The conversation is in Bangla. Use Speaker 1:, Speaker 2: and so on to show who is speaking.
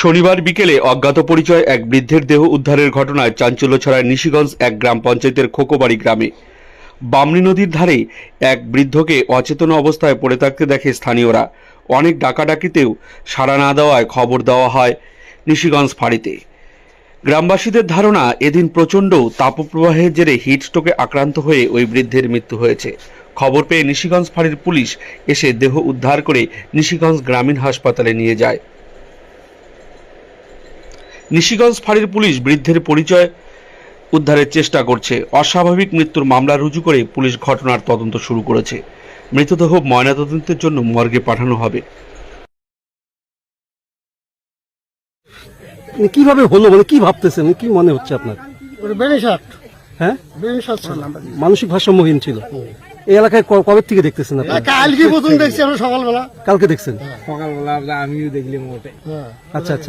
Speaker 1: শনিবার বিকেলে অজ্ঞাত পরিচয় এক বৃদ্ধের দেহ উদ্ধারের ঘটনায় চাঞ্চল্য ছড়ায় নিশিগঞ্জ এক গ্রাম পঞ্চায়েতের খোকোবাড়ি গ্রামে। বামনি নদীর ধারে এক বৃদ্ধকে অচেতন অবস্থায় পড়ে থাকতে দেখে স্থানীয়রা। অনেক ডাকাডাকিতেও সাড়া না দেওয়ায় খবর দেওয়া হয় নিশিগঞ্জ ফাঁড়িতে। গ্রামবাসীদের ধারণা, এদিন প্রচণ্ড তাপপ্রবাহের জেরে হিটস্ট্রোকে আক্রান্ত হয়ে ওই বৃদ্ধের মৃত্যু হয়েছে। খবর পেয়ে নিশিগঞ্জ ফাঁড়ির পুলিশ এসে দেহ উদ্ধার করে নিশিগঞ্জ গ্রামীণ হাসপাতালে নিয়ে যায়। নিশিগঞ্জ ফাঁড়ির পুলিশ বৃদ্ধের পরিচয় উদ্ধারের চেষ্টা করছে। অস্বাভাবিক মৃত্যুর মামলা রুজু করে পুলিশ ঘটনার তদন্ত শুরু করেছে। মৃতদেহ ময়নাতদন্তের জন্য মর্গে পাঠানো হবে।
Speaker 2: মানে কীভাবে হলো মানে কি ভাবতেছেন? কি মনে হচ্ছে আপনার? হ্যাঁ? মানসিক ভারসাম্যহীন ছিল। এই এলাকায় ক- কবে থেকে দেখতেছেন আপনি?
Speaker 3: কালকে প্রথম দেখছি আমরা সকালবেলা।
Speaker 2: কালকে দেখছেন?
Speaker 4: সকালবেলা আমিও দেখলাম ওটা
Speaker 3: হ্যাঁ।
Speaker 2: আচ্ছা আচ্ছা।